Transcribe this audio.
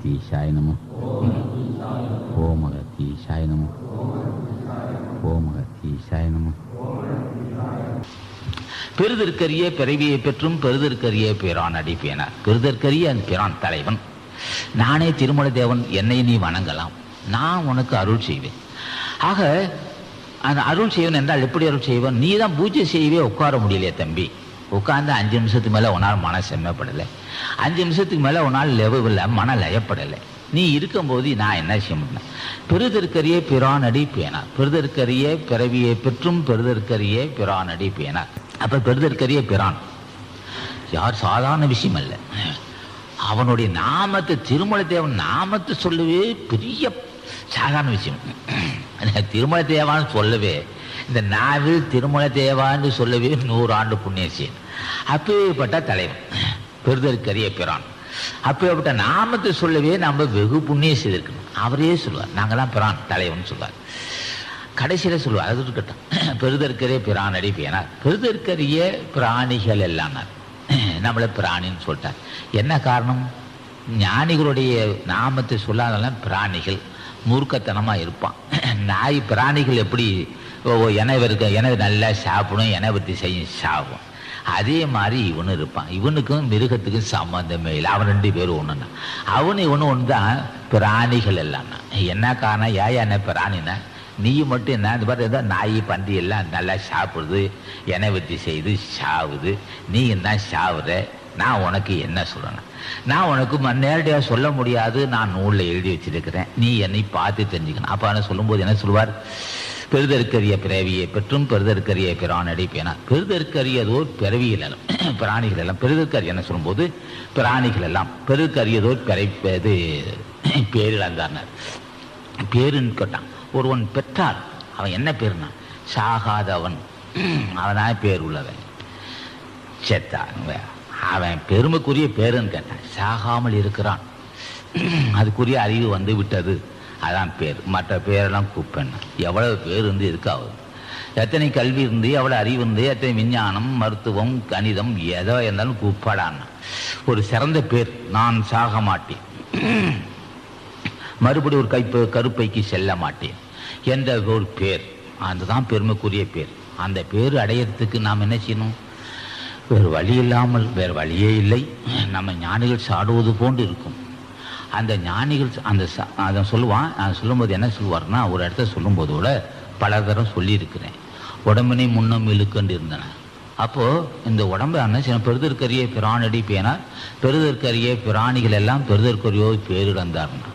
அகத்தீஷாய நம ஓம் அகத்தீஷாய நம ஓம் அகத்தீஷாய நம பெருதற்கரிய பிறவியை பெற்றும் பெருதற்கரிய பிரான் அடிப்பேனார் பெருதற்கரிய அந்த பிரான் தலைவன். நானே திருமல தேவன் என்னை நீ வணங்கலாம். நான் உனக்கு அருள் செய்வேன். ஆக அந்த அருள் செய்வன் என்றால் எப்படி அருள் செய்வன்? நீ தான் பூஜை செய்யவே உட்கார முடியலையே தம்பி. உட்காந்து அஞ்சு நிமிஷத்துக்கு மேலே உன்னால் மன செம்மப்படலை. அஞ்சு நிமிஷத்துக்கு மேலே உன்னால் இல்லை மன லயப்படலை. நீ இருக்கும்போது நான் என்ன செய்ய முடியும்? பெருதற்கரிய பிரானடி பேனா. பெருதற்கரிய பிறவியை பெற்றும் பெருதற்கரிய பிரானடி பேனா. அப்போ பெருதற்கரிய பிரான். யார் சாதாரண விஷயம் அல்ல. அவனுடைய நாமத்தை திருமலத்தேவன் நாமத்தை சொல்லவே பெரிய சாதாரண விஷயம். திருமல தேவான்னு சொல்லவே இந்த நாவில் திருமல தேவான்னு சொல்லவே நூறு ஆண்டு புண்ணியம் அப்பேற்பட்ட தலைவன் பெருதற்கரிய பிரான். அப்பேற்பட்ட நாமத்தை சொல்லவே நம்ம வெகு புண்ணியம் செய்திருக்கணும் அவரே சொல்லுவார் நாங்கள்லாம் பிரான் தலைவன் சொல்லுவார் கடைசியில் சொல்லுவார் அது இருக்கட்டும் பெருதற்கரிய பிரான் அடிப்பேனார் பெருதற்கரிய பிராணிகள் எல்லாம் நம்மளை பிராணின்னு சொல்லிட்டார். என்ன காரணம்? ஞானிகளுடைய நாமத்தை சொல்லாதெல்லாம் பிராணிகள் மூர்க்கத்தனமாக இருப்பான். நாய் பிராணிகள் எப்படி ஓ எனவே இருக்க நல்லா சாப்பிடும் என பற்றி செய்யும் சாகும். அதே மாதிரி இவனும் இருப்பான். இவனுக்கும் மிருகத்துக்கும் சம்மந்தமே இல்லை. அவன் ரெண்டு பேரும் ஒன்றுனா அவனு இவனு ஒன்று தான் பிராணிகள் எல்லாம். என்ன காரணம்? ஏன் என்ன பிராணினா? நீ மட்டும் என்ன? இந்த மாதிரி ஏதோ நாய் பன்றி எல்லாம் நல்லா சாப்பிடுது எண்ணெய் வச்சு செய்து சாவுது. நீ தான் சாவுற. நான் உனக்கு என்ன சொல்லணும்? நான் உனக்கு நேரடியாக சொல்ல முடியாது. நான் நூலில் எழுதி வச்சிருக்கிறேன். நீ என்னை பார்த்து தெரிஞ்சுக்கணும். அப்போ என்ன சொல்லும்போது என்ன சொல்லுவார்? பெருதற்கரிய பிறவியை பெற்றும் பெருதற்கரிய பிரானடி பேனா பெருதற்கரியதோர் பிறவியில் எல்லாம் பிராணிகள் எல்லாம் பெருதற்கரிய என்ன சொல்லும்போது? பிராணிகள் எல்லாம் பெருதற்கரியதோர் பிறை இது பேரிழந்தார்னார். பேருன்னு கேட்டான். ஒருவன் பெற்றால் அவன் என்ன பேருனா? சாகாதவன். அவனாக பேர் உள்ளவன். செத்தான். அவன் பெருமைக்குரிய பேருன்னு கேட்டான். சாகாமல் இருக்கிறான். அதுக்குரிய அறிவு வந்து விட்டது. அதான் பேர். மற்ற பேரெல்லாம் கூப்பேன் எவ்வளவு பேர் வந்து இருக்காவது எத்தனை கல்வி இருந்து எவ்வளோ அறிவு இருந்து எத்தனை விஞ்ஞானம் மருத்துவம் கணிதம் எதோ இருந்தாலும் கூப்பாடான் ஒரு சிறந்த பேர். நான் சாக மாட்டேன். மறுபடி ஒரு கைப்பு கருப்பைக்கு செல்ல மாட்டேன். என்ற ஒரு பேர். அதுதான் பெருமைக்குரிய பேர். அந்த பேர் அடையிறதுக்கு நாம் என்ன செய்யணும்? வேறு வழி இல்லாமல் வேறு வழியே இல்லை. நம்ம ஞானிகள் சாடுவது போன்று இருக்கும். அந்த ஞானிகள் அந்த அதை சொல்லுவான் அதை சொல்லும்போது என்ன சொல்லுவார்னா ஒரு இடத்த சொல்லும்போது கூட பல தரம் சொல்லியிருக்கிறேன். உடம்பினை முன்னம் இழுக்கண்டு இருந்தன அப்போது இந்த உடம்பு என்ன சில பெருதற்கரிய பிராணடி பேனார் பெருதற்கரிய பிராணிகள் எல்லாம் பெருதற்கரியோ பேரிடந்தார்னா